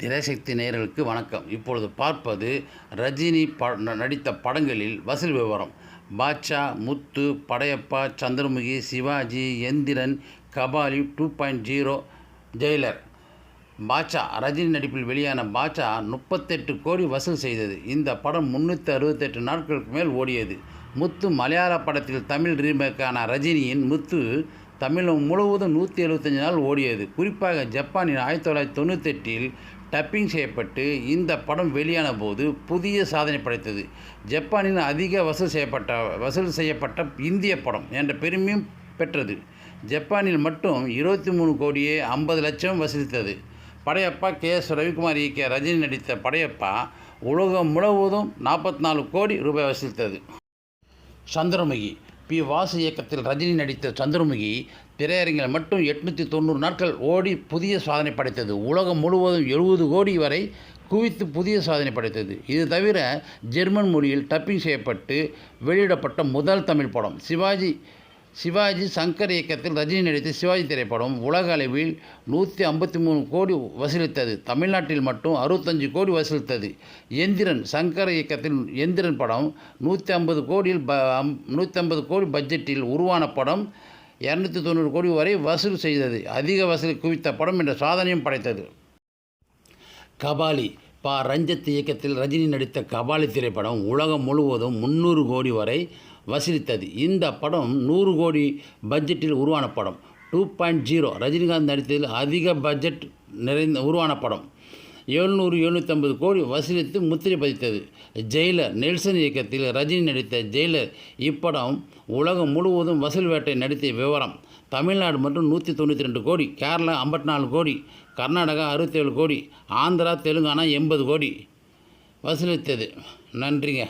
திரைசக்தி நேயர்களுக்கு வணக்கம். இப்பொழுது பார்ப்பது ரஜினி ப ந- நடித்த படங்களில் வசூல் விவரம். Baasha Muthu Padayappa Chandramukhi Sivaji Enthiran Kabali two point zero Jailer. Baashha Rajini நடிப்பில் வெளியான பாட்சா முப்பத்தெட்டு கோடி வசூல் செய்தது. இந்த படம் முந்நூற்றி அறுபத்தெட்டு நாட்களுக்கு மேல் ஓடியது. முத்து மலையாள படத்தில் தமிழ் ரீமேக்கான ரஜினியின் முத்து தமிழகம் முழுவதும் நூற்றி எழுபத்தஞ்சு நாள் ஓடியது. குறிப்பாக ஜப்பானின் ஆயிரத்தி தொள்ளாயிரத்தி தொண்ணூத்தெட்டில் டப்பிங் செய்யப்பட்டு இந்த படம் வெளியான போது புதிய சாதனை படைத்தது. ஜப்பானில் அதிக வசூல் செய்யப்பட்ட வசூல் செய்யப்பட்ட இந்திய படம் என்ற பெருமையும் பெற்றது. ஜப்பானில் மட்டும் இருபத்தி மூணு கோடியே ஐம்பது லட்சம் வசூலித்தது. படையப்பா கே எஸ் ரவிக்குமார் இயக்கிய ரஜினி நடித்த படையப்பா உலகம் முழுவதும் நாற்பத்தி நாலு கோடி ரூபாய் வசூலித்தது. சந்திரமுகி. பி வாசு இயக்கத்தில் ரஜினி நடித்த சந்திரமுகி திரையரங்கில் மட்டும் எட்நூற்றி தொண்ணூறு நாட்கள் ஓடி புதிய சாதனை படைத்தது. உலகம் முழுவதும் எழுபது கோடி வரை குவித்து புதிய சாதனை படைத்தது. இது தவிர ஜெர்மன் மொழியில் டப்பிங் செய்யப்பட்டு வெளியிடப்பட்ட முதல் தமிழ் படம். சிவாஜி சிவாஜி சங்கர் இயக்கத்தில் ரஜினி நடித்த சிவாஜி திரைப்படம் உலக அளவில் நூற்றி ஐம்பத்தி மூணு கோடி வசூலித்தது. தமிழ்நாட்டில் மட்டும் அறுபத்தஞ்சு கோடி வசூலித்தது. எந்திரன் சங்கர் இயக்கத்தில் எந்திரன் படம் நூற்றி ஐம்பது கோடியில் ப நூற்றி ஐம்பது கோடி பட்ஜெட்டில் உருவான படம் இரநூத்தி தொண்ணூறு கோடி வரை வசூல் செய்தது. அதிக வசூல் குவித்த படம் என்ற சாதனையும் படைத்தது. கபாலி பா. ரஞ்சித் இயக்கத்தில் ரஜினி நடித்த கபாலி திரைப்படம் உலகம் முழுவதும் முந்நூறு கோடி வரை வசூலித்தது. இந்த படம் நூறு கோடி பட்ஜெட்டில் உருவான படம். Two point zero. ரஜினிகாந்த் நடித்ததில் அதிக பட்ஜெட் நிறைந்த உருவான படம். எழுநூறு எழுநூற்றம்பது கோடி வசூலித்து முத்திரை பதித்தது. ஜெயிலர் நெல்சன் இயக்கத்தில் ரஜினி நடித்த ஜெயிலர் இப்படம் உலகம் முழுவதும் வசூல் வேட்டை நடித்த விவரம். தமிழ்நாடு மட்டும் நூற்றி தொண்ணூற்றி ரெண்டு கோடி கேரளா ஐம்பத்தி நாலு கோடி கர்நாடகா அறுபத்தேழு கோடி ஆந்திரா தெலுங்கானா எண்பது கோடி. வசூலித்தது. நன்றிங்க.